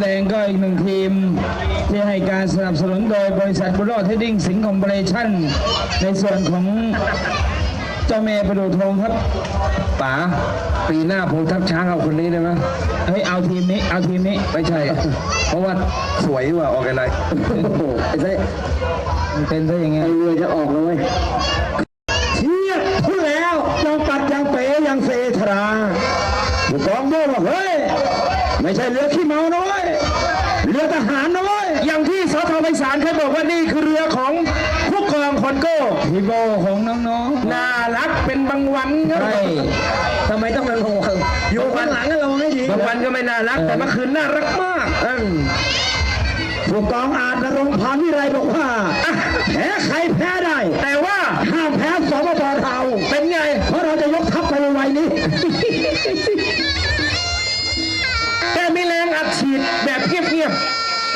แดงก็อีกหนึ่งทีม ที่ให้การสนับสนุนโดยบริษัทบุรอดเทดดิ้งสิงห์คอมโพเรชั่น ในส่วนของเจ้าแม่ประดูทองครับป๋าปีหน้าผมทับช้างเอาคนนี้ได้ไหมเฮ้ยเอาทีมนี้ เอาทีมนี้ไม่ใช่ เพราะว่าสวยกว่าออกอะไรโอ้โหไอ้เซ่มันเป็นซะอย่างเงี้ยไอ้เรือจะออกแล้วเว้ย ไม่ใช่เรือขี้เมานะเว้ยเรือทหารนะเว้ยอย่างที่สทไพศาลเคยบอกว่านี่คือเรือของผู้กองคอนโก้พีโบของน้องน่ารักเป็นบางวันคๆรับใช่ทำไมต้องระวังอยู่ข้างหลังก็ระวังให้ดีบางวันก็ไม่น่ารักแต่เมื่อคืนน่ารักมากอืมผู้กองอาจนรงค์พานวิไรบอกว่าอะแพ้ใครแพ้ได้แต่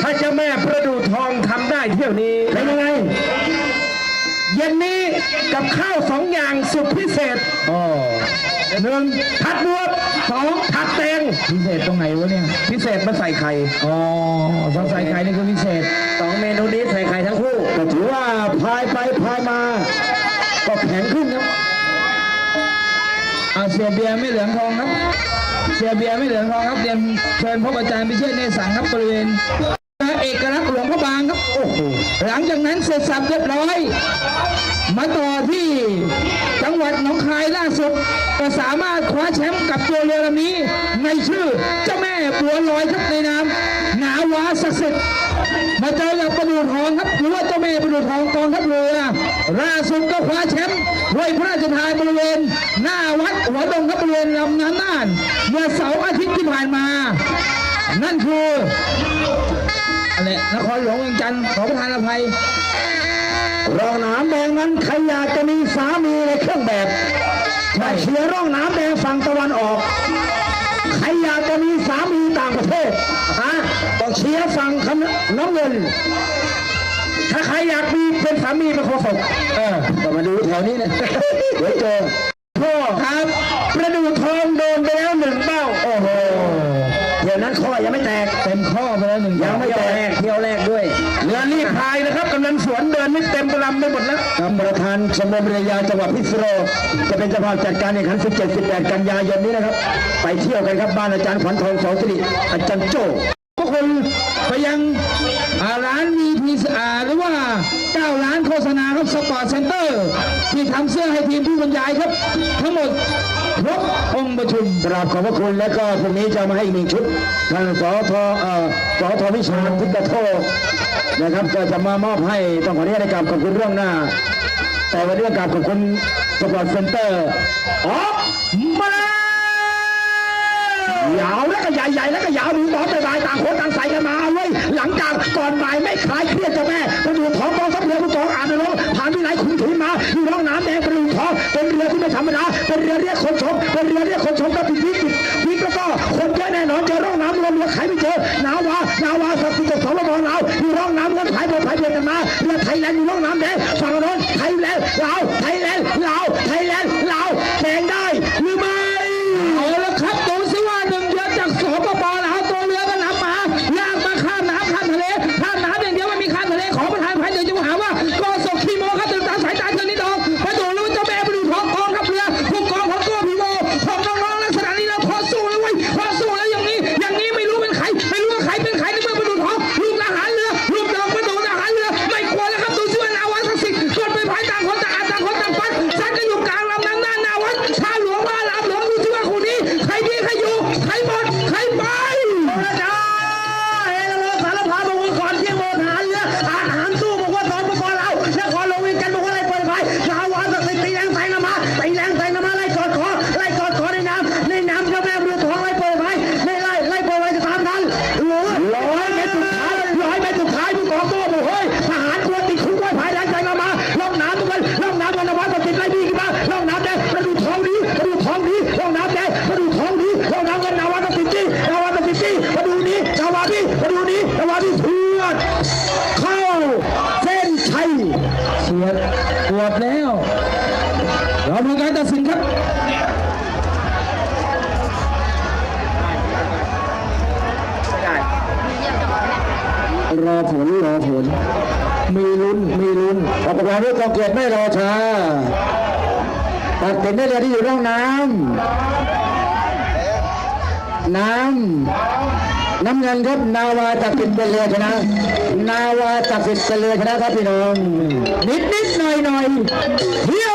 ๆถ้าเจ้าแม่ประดูทองทำได้เที่ยวนี้เป็นยังไง เย็นนี้กับข้าวสองอย่างสุดพิเศษอ๋อหนึ่งผัดบวบสองผัดแตงพิเศษตรงไหนวะเนี่ย พิเศษมาใส่ไข่อ๋อสองใส่ไข่นี่คือพิเศษสองเมนูนี้ใส่ไข่ทั้งคู่ก็ถือว่าพายไปพายมา ก็แข็งขึ้นครับอาเสียเบียร์ไม่เหลืองทองครับ เสียเบียร์ไม่เหลืองทองครับเรียนเชิญพบอาจารย์พิเชษฐ์เนสังครับบริเวณ เอกลักษณ์หลวงพระบางครับโอ้โหหลังจากนั้นเสร็จสับเรียบร้อย มาต่อที่จังหวัดหนองคายล่าสุดก็สามารถคว้าแชมป์กับตัวเรือลำนี้ ในชื่อเจ้าแม่บัวลอยครับในนามหนาวาศักดิ์สิทธิ์มาเจอกับประดูทองครับหรือว่าเจ้าแม่ประดูทองกองทัพเรือล่าสุดก็คว้าแชมป์ถ้วยพระราชทานบริเวณ หน้าวัดหัวดงครับบริเวณลำน้ำน่านเมื่อเสาร์อาทิตย์ที่ผ่านมา นั่นคือ อะไรนครหลวงเวียงจันทร์ขอประทานอภัยร่องน้ำแดงนั้นใครอยากจะมีสามีในเครื่องแบบมาเชียร์ร่องน้ำแดงฝั่งตะวันออก ใครอยากจะมีสามีต่างประเทศฮะต้องเชียร์ฝั่งคำน้ำเงิน ถ้าใครอยากมีเป็นสามีเป็นโคศกเออก็มาดูแถวนี้นะเดี๋ยวเจอพ่อครับประดูทองโดนไปแล้วหนึ่งเป้า โอ้โหเดี๋ยวนั้นข้อยังไม่แตก เต็มข้อไปแล้วหนึ่งยังไม่แตก ไม่เต็มลำไปหมดแล้วครับประธานชมรมเรือยาวจังหวัดพิษณุโลกจะเป็นเจ้าภาพจัดการแข่งขัน 17 18 กันยายนนี้นะครับ ไปเที่ยวกันครับบ้านอาจารย์ขวัญทองสองสิริอาจารย์โจ้ทุกคนไปยังร้านมีพีอาหรือว่า9ร้านโฆษณาครับสปอร์ตเซ็นเตอร์ ที่ทำเสื้อให้ทีมผู้บรรยายครับ ทั้งหมด ครบองค์ประชุมกราบขอบพระคุณและก็พรุ่งนี้จะมาให้อีกหนึ่งชุดทางสอทเอ่อสทวิชาญทิกโทนะครับก็จะมามอบให้ต้องขออนุญาตในการขอบคุณเรื่องหน้า แต่วันนี้กราบขอบคุณสปอร์ตเซ็นเตอร์ออกมาแล้วยาวแล้วก็ใหญ่ๆแล้วก็ยาวดูต่อแต่บายต่างคนต่างใส่กันมาเว้ยหลังจากก่อนบ่ายไม่คลายเครียดเจ้าแม่ประดูท้องกองทัพเรือผู้กองอ่านในรกผ่านวิไลขุนถีมาอยู่ร่องน้ำแดงประดูท้องเป็นเรือที่ไม่ธรรมดาเป็นเรือเรียกคนช มเป็นเรือเรียกคนชมก็ติดวิกฤตวิกแล้วก็คนเยอะแน่นอนเจอร่องน้ำเรือเรือขายไม่เจอหนาววาหนาววาสักดิ์จากสปปลาวอยู่ร่องน้ำเงินขายเดินขายเดินกันมาเรือไทยแลนด์อยู่ร่องน้ำแดงฝั่งโน้นไทยแลนด์ลาวไทยแลนด์ลาวไทยแลนด์ เฉียดปวดแล้วเราดูการตัดสินครับรอผลรอผล มีลุ้นมีลุ้นกรรมการผู้ทรงเกียรติไม่รอช้าตัดสินได้เลยที่อยู่ร่องน้ำน้ำ น้ำเงินครับนาวาตักสิทธิ์เป็นเรือชนะ นาวาตักสิทธิ์เป็นเรือชนะครับพี่น้องนิดนิดหน่อยหน่อยเฮีย